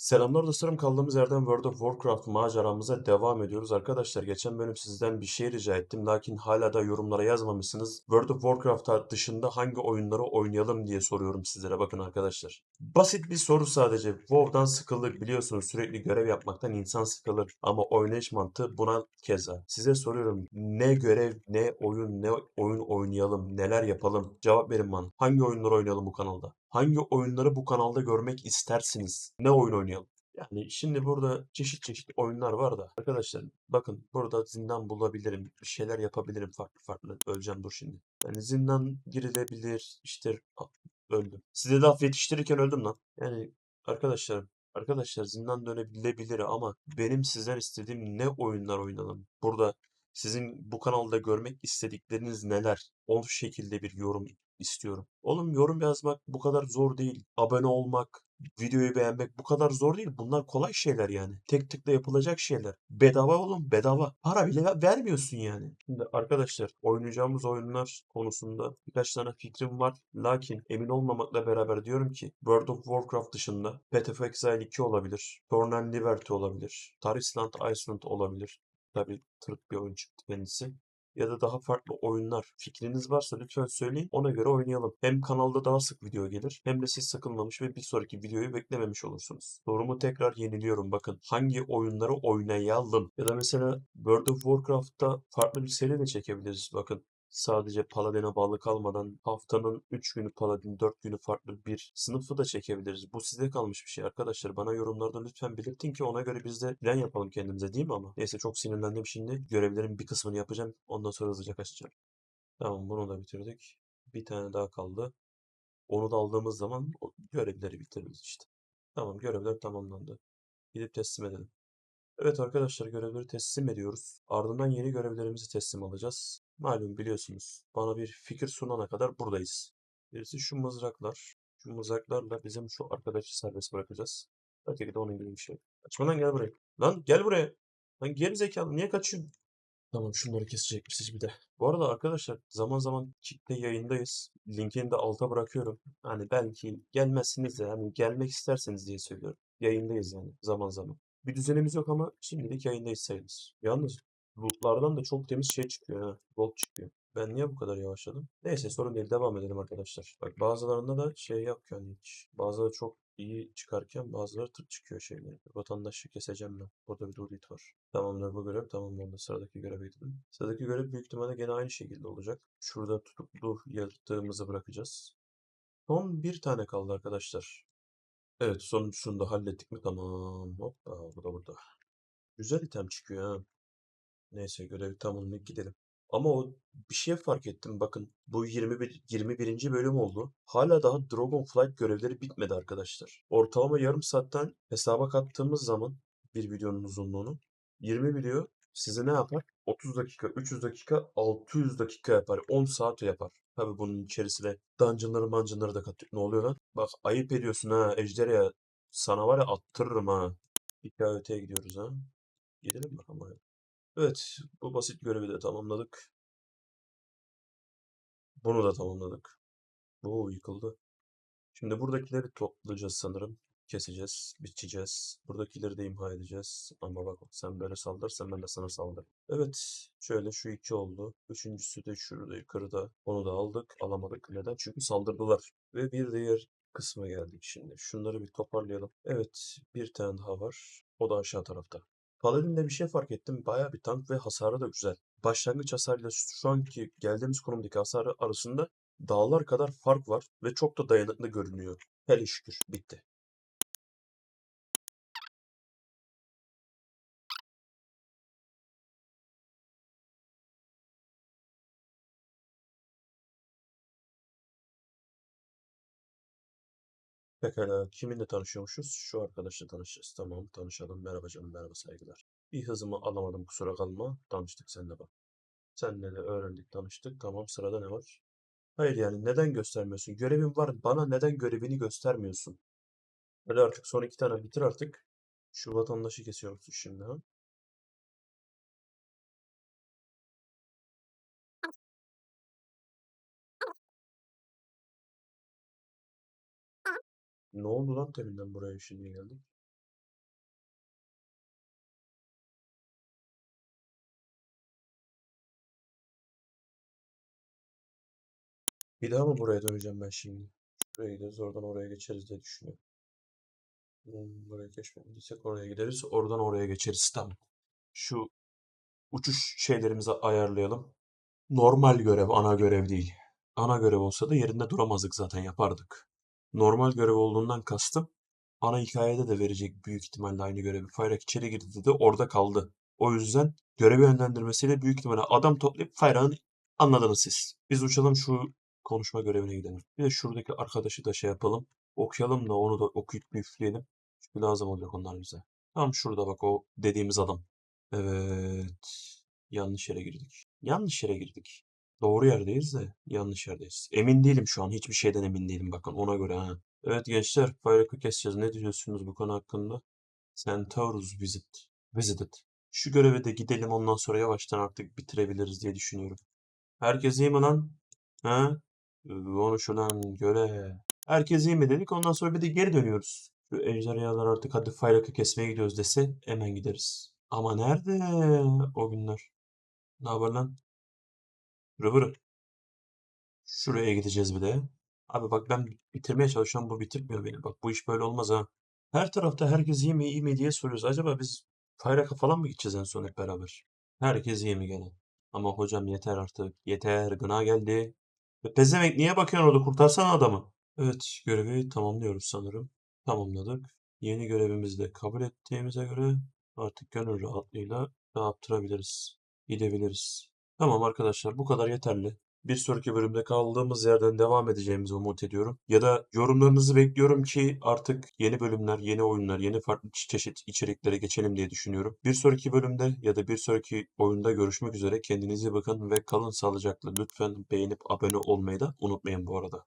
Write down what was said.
Selamlar dostlarım. Kaldığımız yerden World of Warcraft maceramıza devam ediyoruz. Arkadaşlar geçen bölüm sizden bir şey rica ettim. Lakin hala da yorumlara yazmamışsınız. World of Warcraft dışında hangi oyunları oynayalım diye soruyorum sizlere. Bakın arkadaşlar. Basit bir soru sadece. WoW'dan sıkıldık biliyorsunuz. Sürekli görev yapmaktan insan sıkılır. Ama oynayış mantığı buna keza. Size soruyorum. Ne görev, ne oyun, ne oyun oynayalım, neler yapalım? Cevap verin bana. Hangi oyunları oynayalım bu kanalda? Hangi oyunları bu kanalda görmek istersiniz? Ne oyun oynayalım? Yani şimdi burada çeşit çeşit oyunlar var da arkadaşlar bakın burada zindan bulabilirim. Bir şeyler yapabilirim farklı farklı. Öleceğim dur şimdi. Yani zindan girilebilir. işte öldüm. Size laf yetiştirirken öldüm lan. Yani arkadaşlar arkadaşlar zindan dönebilebilir ama benim sizden istediğim ne oyunlar oynayalım? Burada sizin bu kanalda görmek istedikleriniz neler? O şekilde bir yorum istiyorum. Oğlum yorum yazmak bu kadar zor değil. Abone olmak, videoyu beğenmek bu kadar zor değil. Bunlar kolay şeyler yani. Tek tıkla yapılacak şeyler. Bedava oğlum bedava. Para bile ver- vermiyorsun yani. Şimdi arkadaşlar oynayacağımız oyunlar konusunda birkaç tane fikrim var. Lakin emin olmamakla beraber diyorum ki World of Warcraft dışında Path of Exile 2 olabilir. Thorn and Liberty olabilir. Tarisland Iceland olabilir. Tabii tırık bir oyun çıktı kendisi ya da daha farklı oyunlar fikriniz varsa lütfen söyleyin. Ona göre oynayalım. Hem kanalda daha sık video gelir hem de siz sıkılmamış ve bir sonraki videoyu beklememiş olursunuz. Sorumu tekrar yeniliyorum bakın. Hangi oyunları oynayalım? Ya da mesela World of Warcraft'ta farklı bir seri de çekebiliriz. Bakın sadece Paladin'e bağlı kalmadan haftanın 3 günü Paladin, 4 günü farklı bir sınıfı da çekebiliriz. Bu size kalmış bir şey arkadaşlar. Bana yorumlarda lütfen belirtin ki ona göre biz de plan yapalım kendimize değil mi ama? Neyse çok sinirlendim şimdi. Görevlerin bir kısmını yapacağım. Ondan sonra hızlıca kaçacağım. Tamam bunu da bitirdik. Bir tane daha kaldı. Onu da aldığımız zaman görevleri bitiririz işte. Tamam görevler tamamlandı. Gidip teslim edelim. Evet arkadaşlar görevleri teslim ediyoruz. Ardından yeni görevlerimizi teslim alacağız. Malum biliyorsunuz bana bir fikir sunana kadar buradayız. Birisi şu mızraklar. Şu mızraklarla bizim şu arkadaşı serbest bırakacağız. Öteki de onun gibi bir şey. Kaçma lan gel buraya. Lan gel buraya. Lan geri zekalı niye kaçıyorsun? Tamam şunları kesecekmişiz bir de. Bu arada arkadaşlar zaman zaman Kick'te yayındayız. Linkini de alta bırakıyorum. Hani belki gelmezsiniz de hani gelmek isterseniz diye söylüyorum. Yayındayız yani zaman zaman. Bir düzenimiz yok ama şimdilik yayındayız sayılır. Yalnız lootlardan da çok temiz şey çıkıyor ha. Gold çıkıyor. Ben niye bu kadar yavaşladım? Neyse sorun değil devam edelim arkadaşlar. Bak bazılarında da şey yok yani hiç. Bazıları çok iyi çıkarken bazıları tırt çıkıyor şeyleri. Vatandaşı keseceğim ben. Burada bir dudit var. Tamamdır bu görev tamamlandı. Sıradaki göreve gidelim. Sıradaki görev büyük ihtimalle gene aynı şekilde olacak. Şurada tutuklu yaratığımızı bırakacağız. Son bir tane kaldı arkadaşlar. Evet sonuncusunu da hallettik mi? Tamam. Hoppa bu da burada. Güzel item çıkıyor ha. Neyse görevi tamamlayıp gidelim. Ama o bir şey fark ettim bakın. Bu 21. 21. bölüm oldu. Hala daha Dragonflight görevleri bitmedi arkadaşlar. Ortalama yarım saatten hesaba kattığımız zaman bir videonun uzunluğunu 20 video size ne yapar? 30 dakika, 300 dakika, 600 dakika yapar. 10 saat yapar. Tabii bunun içerisine dungeonları mancınları da katıyor. Ne oluyor lan? Bak ayıp ediyorsun ha Ejderha. Sana var ya attırırım ha. Bir daha öteye gidiyoruz ha. Gidelim bakalım. oraya. Evet, bu basit görevi de tamamladık. Bunu da tamamladık. Bu yıkıldı. Şimdi buradakileri toplayacağız sanırım. Keseceğiz, biçeceğiz. Buradakileri de imha edeceğiz. Ama bak sen böyle saldırırsan ben de sana saldırırım. Evet, şöyle şu iki oldu. Üçüncüsü de şurada yukarıda. Onu da aldık. Alamadık. Neden? Çünkü saldırdılar. Ve bir diğer kısma geldik şimdi. Şunları bir toparlayalım. Evet, bir tane daha var. O da aşağı tarafta. Paladin'de bir şey fark ettim. Bayağı bir tank ve hasarı da güzel. Başlangıç hasarıyla şu anki geldiğimiz konumdaki hasarı arasında dağlar kadar fark var ve çok da dayanıklı görünüyor. Hele şükür bitti. Pekala kiminle tanışıyormuşuz? Şu arkadaşla tanışacağız. Tamam tanışalım. Merhaba canım merhaba saygılar. Bir hızımı alamadım kusura kalma. Tanıştık seninle bak. Seninle de öğrendik tanıştık. Tamam sırada ne var? Hayır yani neden göstermiyorsun? Görevin var. Bana neden görevini göstermiyorsun? Hadi artık son iki tane bitir artık. Şu vatandaşı kesiyoruz şimdi ha. Ne oldu lan deminden buraya şimdi geldik? Bir daha mı buraya döneceğim ben şimdi? Şuraya gideriz oradan oraya geçeriz diye düşünüyorum. Hmm, buraya geçmediysek oraya gideriz. Oradan oraya geçeriz. Tamam. Şu uçuş şeylerimizi ayarlayalım. Normal görev, ana görev değil. Ana görev olsa da yerinde duramazdık zaten yapardık. Normal görev olduğundan kastım ana hikayede de verecek büyük ihtimalle aynı görevi. Fayrak içeri girdi dedi orada kaldı. O yüzden görevi yönlendirmesiyle büyük ihtimalle adam toplayıp Fayrak'ın anladınız siz. Biz uçalım şu konuşma görevine gidelim. Bir de şuradaki arkadaşı da şey yapalım. Okuyalım da onu da okuyup bir. Çünkü lazım olacak onlar bize. Tam şurada bak o dediğimiz adam. Evet. Yanlış yere girdik. Yanlış yere girdik. Doğru yerdeyiz de yanlış yerdeyiz. Emin değilim şu an. Hiçbir şeyden emin değilim bakın ona göre ha. Evet gençler bayrakı keseceğiz. Ne diyorsunuz bu konu hakkında? Centaurus Visit. Visited. Şu göreve de gidelim ondan sonra yavaştan artık bitirebiliriz diye düşünüyorum. Herkes iyi mi lan? Ha? Konuşulan göre. Herkes iyi mi dedik ondan sonra bir de geri dönüyoruz. Şu ejderhalar artık hadi Fayrak'ı kesmeye gidiyoruz dese hemen gideriz. Ama nerede o günler? Ne haber lan? Rıvırı. Şuraya gideceğiz bir de. Abi bak ben bitirmeye çalışıyorum bu bitirmiyor beni. Bak bu iş böyle olmaz ha. Her tarafta herkes iyi mi iyi mi diye soruyoruz. Acaba biz Fayrak'a falan mı gideceğiz en son hep beraber? Herkes iyi mi gene? Ama hocam yeter artık. Yeter. Gına geldi. Ve pezevenk niye bakıyorsun orada? Kurtarsana adamı. Evet görevi tamamlıyoruz sanırım. Tamamladık. Yeni görevimizi de kabul ettiğimize göre artık gönül rahatlığıyla dağıttırabiliriz. Gidebiliriz. Tamam arkadaşlar bu kadar yeterli. Bir sonraki bölümde kaldığımız yerden devam edeceğimizi umut ediyorum. Ya da yorumlarınızı bekliyorum ki artık yeni bölümler, yeni oyunlar, yeni farklı çeşit içeriklere geçelim diye düşünüyorum. Bir sonraki bölümde ya da bir sonraki oyunda görüşmek üzere. Kendinize bakın ve kalın sağlıcakla. Lütfen beğenip abone olmayı da unutmayın bu arada.